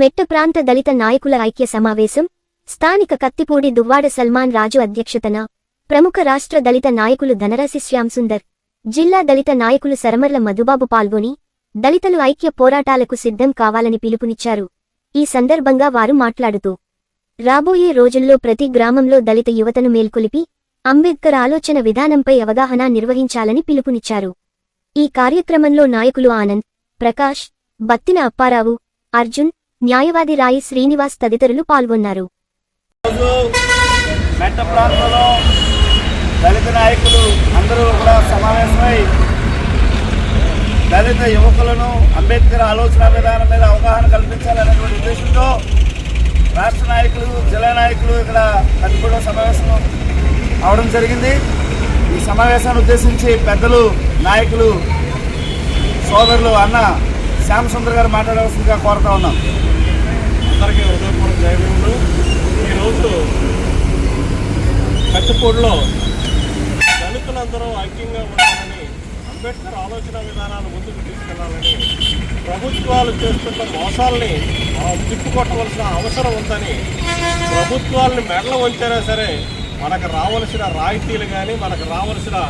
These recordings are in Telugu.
మెట్టు ప్రాంత దళిత నాయకుల ఐక్య సమావేశం స్థానిక కత్తిపూడి దువ్వాడ సల్మాన్ రాజు అధ్యక్షతన ప్రముఖ రాష్ట్ర దళిత నాయకులు ధనరాశి శ్యాంసుందర్ జిల్లా దళిత నాయకులు సరమర్ల మధుబాబు పాల్గొని దళితులు ఐక్య పోరాటాలకు సిద్ధం కావాలని పిలుపునిచ్చారు. ఈ సందర్భంగా వారు మాట్లాడుతూ రాబోయే రోజుల్లో ప్రతి గ్రామంలో దళిత యువతను మేల్కొలిపి అంబేద్కర్ ఆలోచన విధానంపై అవగాహన నిర్వహించాలని పిలుపునిచ్చారు. ఈ కార్యక్రమంలో నాయకులు ఆనంద్ ప్రకాష్ బత్తిన అప్పారావు అర్జున్ న్యాయవాది రాయి శ్రీనివాస్ తదితరులు పాల్గొన్నారు. దళిత నాయకులు అందరూ కూడా సమావేశమై దళిత యువకులను అంబేద్కర్ ఆలోచన విధానం మీద అవగాహన కల్పించాలనేటువంటి ఉద్దేశంతో రాష్ట్ర నాయకులు జిల్లా నాయకులు ఇక్కడ కట్టుబడి సమావేశం అవడం జరిగింది. ఈ సమావేశాన్ని ఉద్దేశించి పెద్దలు నాయకులు సోదరులు అన్న శ్యామసుందర్ గారు మాట్లాడవలసిందిగా కోరుతా ఉన్నాం. అందరికీ హృదయపూర్వక జయభీములు ఈరోజు కట్టుపూడిలో దళితులందరూ ఐక్యంగా ఉండాలని అంబేద్కర్ ఆలోచన విధానాలు ముందుకు తీసుకెళ్ళాలని ప్రభుత్వాలు చేస్తున్న మోసాలని మనం తిప్పుకొట్టవలసిన అవసరం ఉందని ప్రభుత్వాలను మెడలు వంచైనా సరే మనకు రావలసిన రాయితీలు కానీ మనకు రావలసిన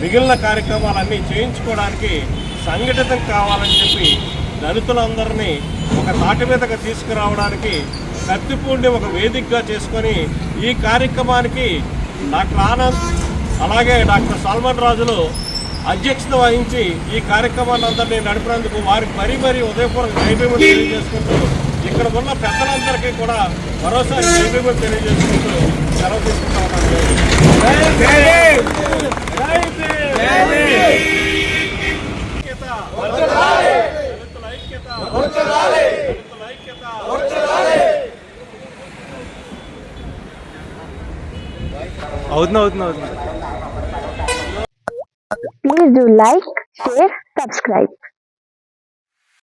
మిగిలిన కార్యక్రమాలన్నీ చేయించుకోవడానికి సంఘటితం కావాలని చెప్పి దళితులందరినీ ఒక తాటి మీదగా తీసుకురావడానికి కత్తిపూడిని ఒక వేదికగా చేసుకొని ఈ కార్యక్రమానికి డాక్టర్ ఆనంద్ అలాగే డాక్టర్ సల్మాన్ రాజులు అధ్యక్షత వహించి ఈ కార్యక్రమాన్ని అందరినీ నడిపినందుకు వారికి మరీ మరీ ఉదయపూర్వక జైభీములు తెలియజేసుకుంటూ ఇక్కడ ఉన్న పెద్దలందరికీ కూడా మరోసారి జైభీములు తెలియజేసుకుంటూ సెలవు తీసుకుంటా ఉన్నాను ఐక్యత దళితుల ఐక్యత దళితుల ఐక్యత అవుతుంది అవుతుంది అవుతుంది Please do like, share, subscribe.